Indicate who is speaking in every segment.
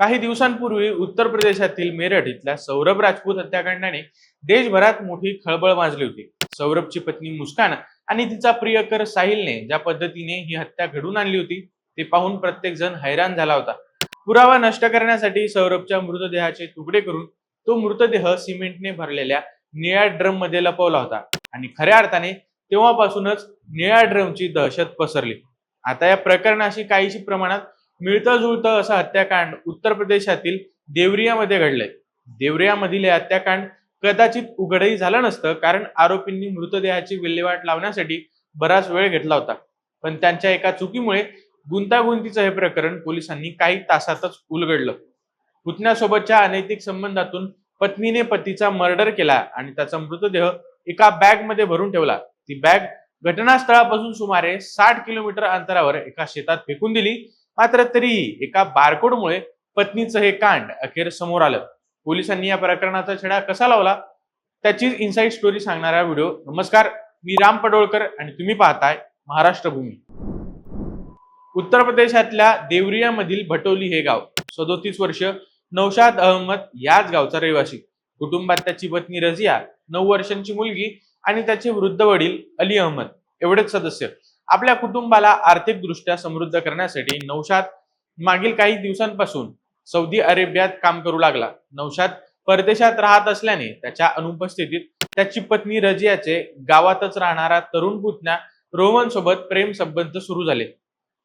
Speaker 1: काही दिवसांपूर्वी उत्तर प्रदेशातील मेरठ इथल्या सौरभ राजपूत हत्याकांडाने देशभरात मोठी खळबळ माजली होती. सौरभची पत्नी मुस्कान आणि तिचा प्रियकर साहिलने ज्या पद्धतीने ही हत्या घडून आणली होती ते पाहून प्रत्येक जण हैराण झाला होता. पुरावा नष्ट करण्यासाठी सौरभच्या मृतदेहाचे तुकडे करून तो मृतदेह सिमेंटने भरलेल्या निळ्या ड्रममध्ये लपवला होता आणि खऱ्या अर्थाने तेव्हापासूनच निळ्या ड्रमची दहशत पसरली. आता या प्रकरणाशी काहीशी प्रमाणात मिळतं जुळतं असं हत्याकांड उत्तर प्रदेशातील देवरियामध्ये घडलंय. देवरियामधील हे हत्याकांड कदाचित उघडही झालं नसतं कारण आरोपींनी मृतदेहाची विल्हेवाट लावण्यासाठी बराच वेळ घेतला होता. पण त्यांच्या एका चुकीमुळे गुंतागुंतीचं हे प्रकरण पोलिसांनी काही तासातच उलगडलं. पुतण्यासोबतच्या अनैतिक संबंधातून पत्नीने पतीचा मर्डर केला आणि त्याचा मृतदेह एका बॅगमध्ये भरून ठेवला. ती बॅग घटनास्थळापासून सुमारे साठ किलोमीटर अंतरावर एका शेतात फेकून दिली. मात्र तरीही एका बारकोडमुळे पत्नीचं हे कांड अखेर समोर आलं. पोलिसांनी या प्रकरणाचा छडा कसा लावला? त्याची इन्साइट स्टोरी सांगणारा व्हिडिओ. नमस्कार मी राम पडोळकर आणि तुम्ही पाहताय महाराष्ट्र भूमी उत्तर प्रदेशातल्या देवरियामधील भटोली हे गाव सदोतीस वर्ष नौशाद अहमद याच गावचा रहिवासी. कुटुंबात त्याची पत्नी रजिया नऊ वर्षांची मुलगी आणि त्याचे वृद्ध वडील अली अहमद एवढेच सदस्य. आपल्या कुटुंबाला आर्थिकदृष्ट्या समृद्ध करण्यासाठी नौशाद मागील काही दिवसांपासून सौदी अरेबियात काम करू लागला. नौशाद परदेशात राहत असल्याने त्याच्या अनुपस्थितीत त्याची पत्नी रजियाचे गावातच राहणारा तरुण पुतण्या रोहन सोबत प्रेम संबंध सुरू झाले.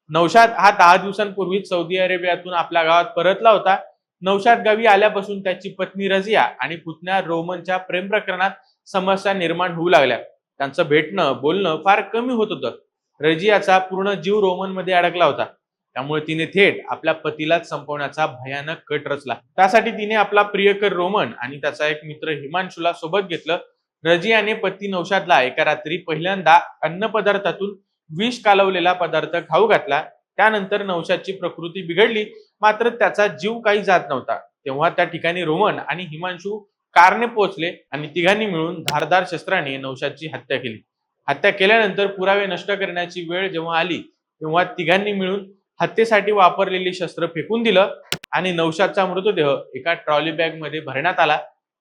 Speaker 1: नौशाद हा दहा दिवसांपूर्वीच सौदी अरेबियातून आपल्या गावात परतला होता. नौशाद गावी आल्यापासून त्याची पत्नी रजिया आणि पुतण्या रोमनच्या प्रेम प्रकरणात समस्या निर्माण होऊ लागल्या. त्यांचं भेटणं बोलणं फार कमी होत होतं. रजियाचा पूर्ण जीव रोमनमध्ये अडकला होता. त्यामुळे तिने थेट आपल्या पतीलाच संपवण्याचा भयानक कट रचला. त्यासाठी तिने आपला प्रियकर रोमन आणि त्याचा एक मित्र हिमांशूला सोबत घेतलं. रजियाने पती नौशादला एका रात्री पहिल्यांदा अन्न पदार्थातून विष कालवलेला पदार्थ खाऊ घातला. त्यानंतर नवशादची प्रकृती बिघडली. मात्र त्याचा जीव काही जात नव्हता. तेव्हा त्या ठिकाणी रोमन आणि हिमांशू कारने पोहोचले आणि तिघांनी मिळून धारदार शस्त्राने नवशादची हत्या केली. हत्या केल्यानंतर पुरावे नष्ट करण्याची वेळ जेव्हा आली तेव्हा तिघांनी मिळून हत्येसाठी वापरलेली शस्त्र फेकून दिलं आणि नौशादचा मृतदेह एका ट्रॉली बॅगमध्ये भरण्यात आला.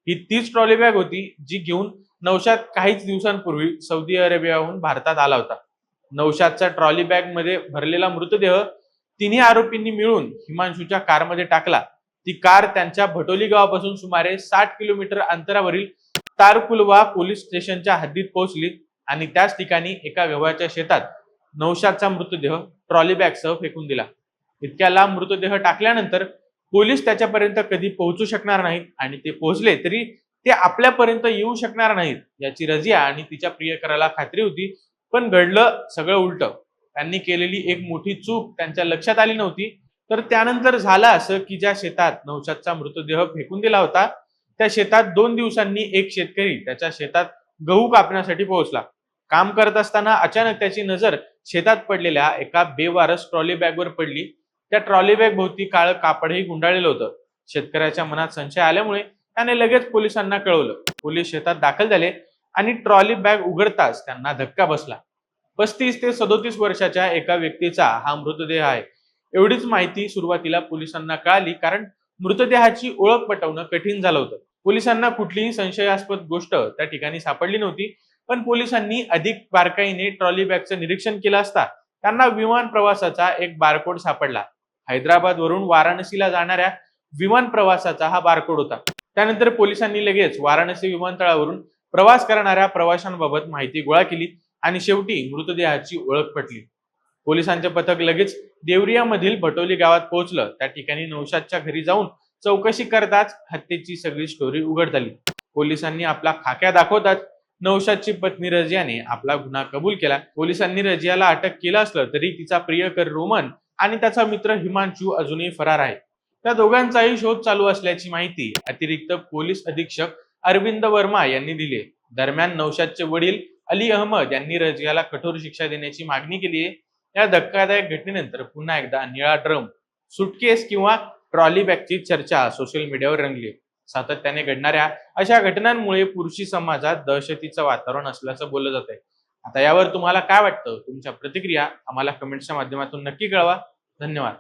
Speaker 1: ही तीच ट्रॉली बॅग होती जी घेऊन नौशाद काहीच दिवसांपूर्वी सौदी अरेबियाहून भारतात आला होता. नौशादचा ट्रॉली बॅगमध्ये भरलेला मृतदेह तिन्ही आरोपींनी मिळून हिमांशूच्या कारमध्ये टाकला. ती कार त्यांच्या भटोली गावापासून सुमारे साठ किलोमीटर अंतरावरील तारकुलवा पोलीस स्टेशनच्या हद्दीत पोहोचली. आणि त्याच ठिकाणी एका व्यवहाराच्या शेतात नौशादचा मृतदेह ट्रॉली बॅगसह फेकून दिला. इतक्या लांब मृतदेह टाकल्यानंतर पोलीस त्याच्यापर्यंत कधी पोहोचू शकणार नाहीत आणि ते पोहोचले तरी ते आपल्यापर्यंत येऊ शकणार नाहीत याची रजिया आणि तिच्या प्रियकराला खात्री होती पण घडलं सगळं उलट. त्यांनी केलेली एक मोठी चूक त्यांच्या लक्षात आली नव्हती. तर त्यानंतर झालं असं की ज्या शेतात नौशादचा मृतदेह फेकून दिला होता त्या शेतात दोन दिवसांनी एक शेतकरी त्याच्या शेतात गहू कापण्यासाठी पोहोचला. काम करत असताना अचानक त्याची नजर शेतात पडलेल्या एका बेवारस ट्रॉली बॅगवर पडली. त्या ट्रॉली बॅग भोवती काळं कापडही गुंडाळलेलं होतं. शेतकऱ्याच्या मनात संशय आल्यामुळे त्याने लगेच पोलिसांना कळवलं. पोलीस शेतात दाखल झाले आणि ट्रॉली बॅग उघडताच त्यांना धक्का बसला. पस्तीस ते सदोतीस वर्षाच्या एका व्यक्तीचा हा मृतदेह आहे. एवढीच माहिती सुरुवातीला पोलिसांना कळाली कारण मृतदेहाची ओळख पटवणं कठीण झालं होतं. पोलिसांना कुठलीही संशयास्पद गोष्ट त्या ठिकाणी सापडली नव्हती. पण पोलिसांनी अधिक बारकाईने ट्रॉली बॅगचं निरीक्षण केलं असता त्यांना विमान प्रवासाचा एक बारकोड सापडला. हैदराबाद वरून वाराणसीला जाणाऱ्या विमान प्रवासाचा हा बारकोड होता. त्यानंतर पोलिसांनी लगेच वाराणसी विमानतळावरून प्रवास करणाऱ्या प्रवाशांबाबत माहिती गोळा केली आणि शेवटी मृतदेहाची ओळख पटली. पोलिसांचे पथक लगेच देवरियामधील भटोली गावात पोहोचलं. त्या ठिकाणी नौशादच्या घरी जाऊन चौकशी करताच हत्येची सगळी स्टोरी उघड झाली पोलिसांनी आपला खाक्या दाखवताच नौशादची पत्नी रजियाने आपला गुन्हा कबूल केला. पोलिसांनी रजियाला अटक केलं असलं तरी तिचा प्रियकर रोमन आणि त्याचा मित्र हिमांशू अजूनही फरार आहे. त्या दोघांचाही शोध चालू असल्याची माहिती अतिरिक्त पोलीस अधीक्षक अरविंद वर्मा यांनी दिली दरम्यान नौशादचे वडील अली अहमद यांनी रजियाला कठोर शिक्षा देण्याची मागणी केली आहे. या धक्कादायक घटनेनंतर पुन्हा एकदा निळा ड्रम सुटकेस किंवा ट्रॉली बॅगची चर्चा सोशल मीडियावर रंगली आहे. सातत्याने घडणाऱ्या अशा घटनांमुळे पुरुषी समाजात दहशतीचं वातावरण असल्याचं बोललं जात आहे आता यावर तुम्हाला काय वाटतं? तुमच्या प्रतिक्रिया आम्हाला कमेंट्सच्या माध्यमातून नक्की कळवा. धन्यवाद.